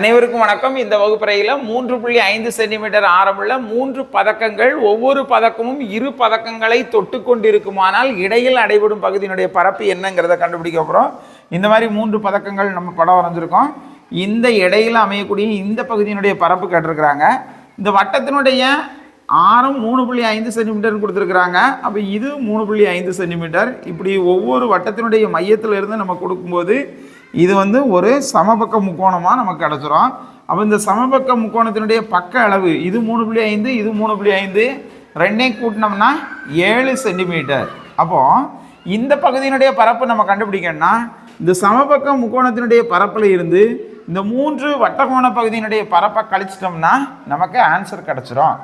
அனைவருக்கும் வணக்கம். இந்த வகுப்பறையில் மூன்று புள்ளி ஐந்து சென்டிமீட்டர் ஆரமுள்ள மூன்று பதக்கங்கள் ஒவ்வொரு பதக்கமும் இரு பதக்கங்களை தொட்டு கொண்டிருக்குமானால் இடையில் அடைபடும் பகுதியினுடைய பரப்பு என்னங்கிறத கண்டுபிடிக்க போகிறோம் இந்த மாதிரி மூன்று பதக்கங்கள் நம்ம படம் வரைஞ்சிருக்கோம். இந்த இடையில் அமையக்கூடிய இந்த பகுதியினுடைய பரப்பு கேட்டிருக்கிறாங்க. இந்த வட்டத்தினுடைய ஆரம் மூணு புள்ளி ஐந்து சென்டிமீட்டர்னு கொடுத்துருக்குறாங்க. அப்போ இது மூணு புள்ளி ஐந்து சென்டிமீட்டர். இப்படி ஒவ்வொரு வட்டத்தினுடைய மையத்தில் இருந்து நம்ம கொடுக்கும்போது இது வந்து ஒரு சமபக்க முக்கோணமாக நமக்கு கிடச்சிரும் அப்போ இந்த சமபக்க முக்கோணத்தினுடைய பக்க அளவு இது மூணு புள்ளி ஐந்து இது மூணு புள்ளி ஐந்து ரெண்டையும் கூட்டினோம்னா ஏழு சென்டிமீட்டர். அப்போது இந்த பகுதியினுடைய பரப்பு நம்ம கண்டுபிடிக்கணும்னா இந்த சமபக்க முக்கோணத்தினுடைய பரப்பில் இருந்து இந்த மூன்று வட்டகோண பகுதியினுடைய பரப்பை கழிச்சிட்டோம்னா நமக்கு ஆன்சர் கிடச்சிரும்.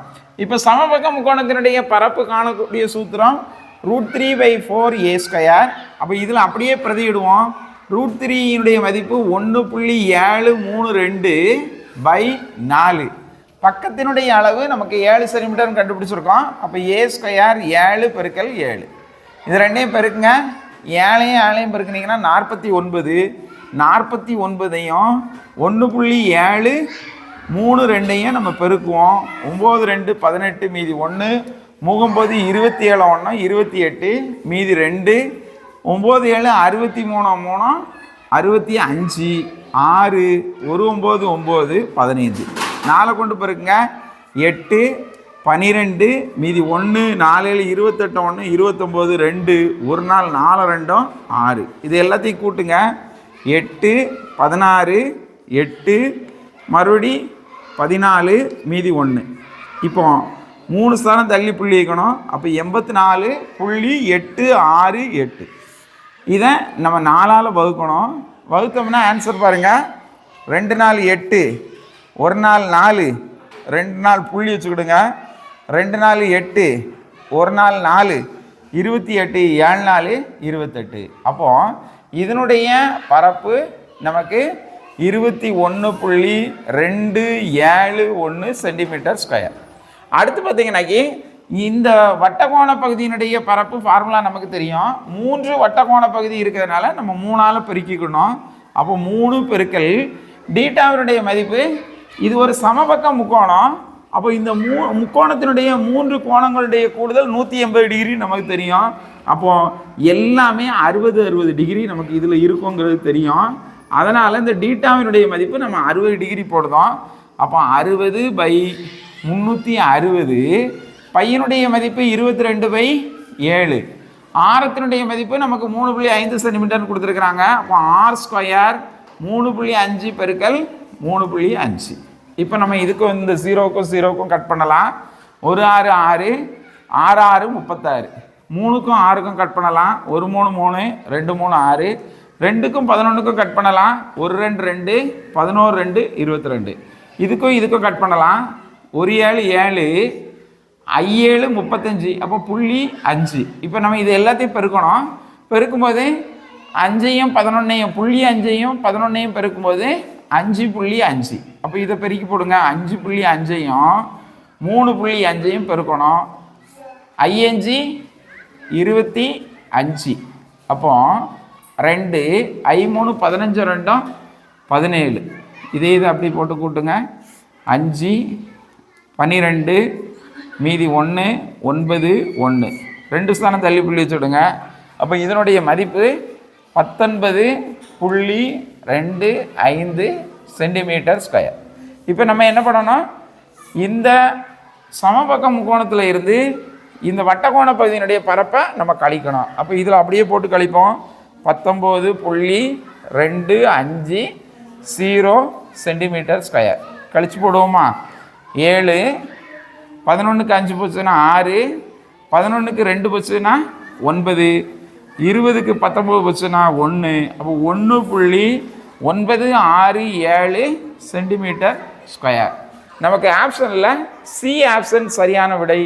இப்போ சமபக்க முக்கோணத்தினுடைய பரப்பு காணக்கூடிய சூத்திரம் root three by four a square. அப்போ இதில் அப்படியே பிரதியிடுவோம். ரூட் த்ரீயினுடைய மதிப்பு ஒன்று புள்ளி ஏழு மூணு ரெண்டு பை நாலு. பக்கத்தினுடைய அளவு நமக்கு ஏழு சென்டிமீட்டர்னு கண்டுபிடிச்சிருக்கோம். அப்போ ஏ ஸ்கொயர் ஏழு பெருக்கல் ஏழு. இது ரெண்டையும் பெருக்குங்க. ஏழையும் ஏழையும் பெருக்குனீங்கன்னா நாற்பத்தி ஒன்பது. நாற்பத்தி ஒன்பதையும் ஒன்று புள்ளி ஏழு மூணு ரெண்டையும் நம்ம பெருக்குவோம். ஒம்பது ரெண்டு பதினெட்டு மீதி ஒன்று மூகும்போது இருபத்தி ஏழு ஒன்று இருபத்தி எட்டு மீதி ரெண்டு. ஒம்பது ஏழு அறுபத்தி மூணு மூணு அறுபத்தி அஞ்சு ஆறு ஒரு ஒம்பது ஒம்பது பதினைஞ்சு நாலை கொண்டு பிறகுங்க எட்டு பன்னிரெண்டு மீதி ஒன்று நாலு ஏழு இருபத்தெட்டு ஒன்று இருபத்தொம்போது ரெண்டு ஒரு நாள் நாலு ரெண்டும் ஆறு. இது எல்லாத்தையும் கூட்டுங்க. எட்டு பதினாறு எட்டு மறுபடி பதினாலு மீதி ஒன்று. இப்போ மூணு ஸ்தானம் தள்ளி புள்ளி வைக்கணும். அப்போ எண்பத்தி நாலு புள்ளி எட்டு ஆறு எட்டு. இதை நம்ம நாலால் வகுக்கணும். வகுத்தோம்னா ஆன்சர் பாருங்கள் ரெண்டு நாள் எட்டு ஒரு நாள் நாலு ரெண்டு நாள் புள்ளி வச்சுக்கிடுங்க. ரெண்டு நாள் எட்டு ஒரு நாள் நாலு இருபத்தி எட்டு ஏழு நாள் இருபத்தெட்டு. அப்போ இதனுடைய பரப்பு நமக்கு இருபத்தி ஒன்று புள்ளி ரெண்டு ஏழு ஒன்று சென்டிமீட்டர் ஸ்கொயர் அடுத்து பார்த்தீங்கன்னாக்கி இந்த வட்டகோண பகுதியினுடைய பரப்பு ஃபார்முலா நமக்கு தெரியும். மூன்று வட்டகோண பகுதி இருக்கிறதுனால நம்ம மூணால் பெருக்கிக்கணும். அப்போ மூணு பெருக்கல் டீட்டாவினுடைய மதிப்பு இது ஒரு சமபக்க முக்கோணம். அப்போ இந்த மூ முக்கோணத்தினுடைய மூன்று கோணங்களுடைய கூடுதல் நூற்றி எண்பது டிகிரி நமக்கு தெரியும். அப்போது எல்லாமே அறுபது அறுபது டிகிரி நமக்கு இதில் இருக்குங்கிறது தெரியும். அதனால் இந்த டீட்டாவினுடைய மதிப்பு நம்ம அறுபது டிகிரி போடுதோம் அப்போ அறுபது பை முந்நூற்றி அறுபது பையனுடைய மதிப்பு இருபத்தி ரெண்டு பை ஏழு. ஆரத்தினுடைய மதிப்பு நமக்கு மூணு புள்ளி ஐந்து சென்டிமீட்டர் கொடுத்துருக்குறாங்க. அப்போ ஆர் ஸ்கொயர் மூணு புள்ளி அஞ்சு பெருக்கல் மூணு புள்ளி அஞ்சு. இப்போ நம்ம இதுக்கும் இந்த ஜீரோக்கும் ஜீரோக்கும் கட் பண்ணலாம். ஒரு ஆறு ஆறு ஆறு ஆறு முப்பத்தாறு. மூணுக்கும் ஆறுக்கும் கட் பண்ணலாம். ஒரு மூணு மூணு ரெண்டு மூணு ஆறு. ரெண்டுக்கும் பதினொன்றுக்கும் கட் பண்ணலாம். ஒரு ரெண்டு ரெண்டு பதினோரு ரெண்டு இருபத்தி ரெண்டு. இதுக்கும் இதுக்கும் கட் பண்ணலாம். ஒரு ஏழு ஏழு ஐஏழு முப்பத்தஞ்சு. அப்போ புள்ளி அஞ்சு. இப்போ நம்ம இது எல்லாத்தையும் பெருக்கணும். பெருக்கும்போது அஞ்சையும் பதினொன்னையும் புள்ளி அஞ்சையும் பதினொன்னையும் பெருக்கும்போது அஞ்சு புள்ளி அஞ்சு. அப்போ இதை பெருக்கி போடுங்க. அஞ்சு புள்ளி அஞ்சையும் மூணு புள்ளி அஞ்சையும் பெருக்கணும். ஐயஞ்சு இருபத்தி அஞ்சு. அப்போ ரெண்டு ஐ மூணு பதினஞ்சு ரெண்டும் பதினேழு. இதே இது அப்படி போட்டு கூட்டுங்க. அஞ்சு பன்னிரெண்டு மீதி ஒன்று ஒன்பது ஒன்று ரெண்டு ஸ்தானம் தள்ளி புள்ளி வச்சுடுங்க. அப்போ இதனுடைய மதிப்பு பத்தொன்பது புள்ளி ரெண்டு ஐந்து சென்டிமீட்டர் ஸ்கொயர். இப்போ நம்ம என்ன பண்ணணும்? இந்த சமபக்க முக்கோணத்தில் இருந்து இந்த வட்டக்கோண பகுதியினுடைய பரப்பை நம்ம கழிக்கணும். அப்போ இதில் அப்படியே போட்டு கழிப்போம். பத்தொம்போது புள்ளி ரெண்டு அஞ்சு ஜீரோ சென்டிமீட்டர் ஸ்கொயர். கழிச்சு போடுவோமா? ஏழு பதினொன்றுக்கு அஞ்சு போச்சுன்னா ஆறு பதினொன்றுக்கு ரெண்டு போச்சுன்னா ஒன்பது இருபதுக்கு பத்தொம்பது போச்சுன்னா ஒன்று அப்போ ஒன்று புள்ளி ஒன்பது ஆறு ஏழு சென்டிமீட்டர் ஸ்கொயர். நமக்கு ஆப்ஷனில் சி ஆப்ஷன் சரியான விடை